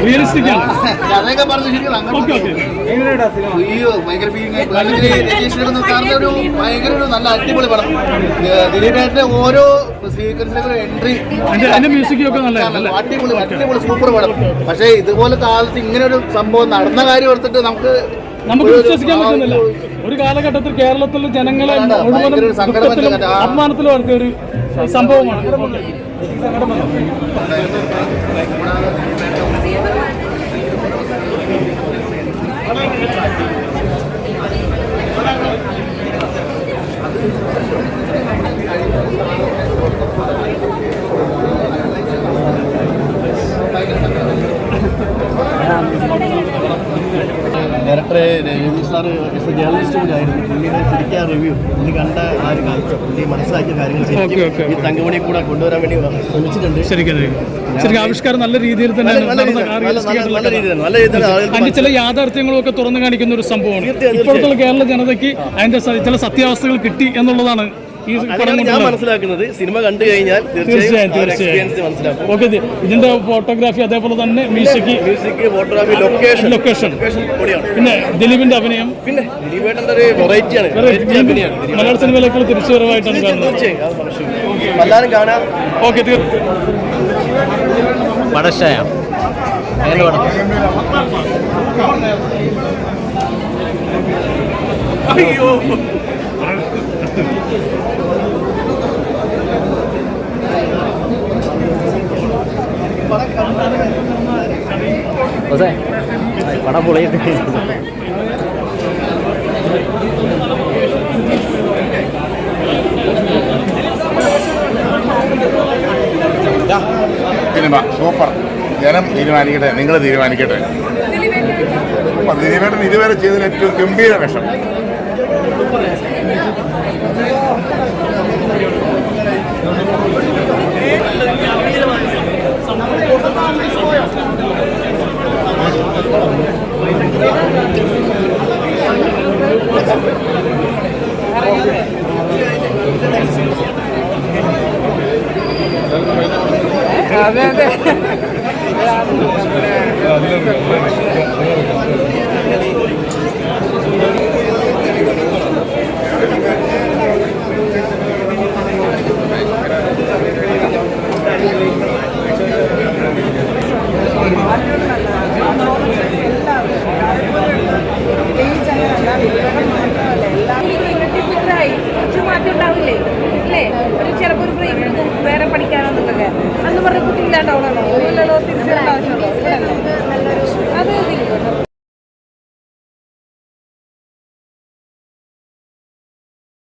Realistic ആണ് കഥയൊക്കെ പറഞ്ഞു ഓക്കെ അയ്യോ ഭയങ്കര ഒരു ഭയങ്കര ഒരു നല്ല അടിപൊളി പടം. ദിലീപേട്ടന്റെ ഓരോ സീക്വൻസിലെ എൻട്രി അതിന്റെ അതിന്റെ ഒക്കെ നല്ലതായിരുന്നു അല്ലേ? അടിപൊളി അടിപൊളി സൂപ്പർ പടം. പക്ഷേ ഇതുപോലെ കാലത്ത് ഇങ്ങനെ ഒരു സംഭവം നടന്ന കാര്യം ഓർത്തിട്ട് നമുക്ക് നമുക്ക് വിശ്വസിക്കാൻ പറ്റുന്നില്ല. ഒരു- കാലഘട്ടത്തിൽ കേരളത്തിലെ ജനങ്ങളെ മുഴുവനും ദുഃഖത്തിലും അപമാനത്തിലും ഒരു സംഭവമാണ്. ഡയറക്ടറെ Ravindra sir as a journalist കൂടി ആയിരുന്നു. പുള്ളിയുടെ ശരിക്കും ആ റിവ്യൂ പുള്ളി കണ്ട ആ ഒരു കാഴ്ച പുള്ളി മനസ്സിലാക്കിയ കാര്യങ്ങൾ ശരിക്കും ഈ തങ്കമണി കൂടെ കൊണ്ടുവരാൻ വേണ്ടി ശ്രമിച്ചിട്ടുണ്ട്. ശരിക്കും ആവിഷ്കാരം നല്ല രീതിയിൽ തന്നെ അതിന്റെ ചില യാഥാർത്ഥ്യങ്ങളും ഒക്കെ തുറന്നു കാണിക്കുന്ന ഒരു സംഭവമാണ്. ഇപ്പോഴത്തെ ഇപ്പോഴത്തുള്ള കേരള ജനതയ്ക്ക് അതിന്റെ ചില സത്യാവസ്ഥകൾ കിട്ടി എന്നുള്ളതാണ് ഞാൻ മനസ്സിലാക്കുന്നത് സിനിമ കണ്ടു കഴിഞ്ഞാൽ തീർച്ചയായും തീർച്ചയായും ഒരു എക്സ്പീരിയൻസ് മനസ്സിലാക്കും. ഓക്കെ ഇതിന്റെ ഫോട്ടോഗ്രാഫി അതേപോലെ തന്നെ music. Music photography location location പിന്നെ ദിലീപിന്റെ അഭിനയം. പിന്നെ ദിലീപേട്ടന്റെ ഒരു വെറൈറ്റിയാണ്. മലയാള സിനിമയിലേക്ക് തിരിച്ചുവരവായിട്ടാണ് കാണുന്നത്. തീർച്ചയായും. അത് സംശയമില്ല. എല്ലാവരും കാണാം. ഓക്കെ പടശയ. അങ്ങനെ പക്ഷേ പടം പൊളിയിട്ട്. Cinema super. ജനം തീരുമാനിക്കട്ടെ നിങ്ങൾ തീരുമാനിക്കട്ടെ. ദിലീപേട്ടൻ ഇതുവരെ ചെയ്തതിൽ ഏറ്റവും ഗംഭീര വേഷം. അതെ അതെ. ഇല്ലാണ്ടാവണല്ലോ. ഒന്നുമില്ലല്ലോ തിരിച്ചു ആവശ്യം.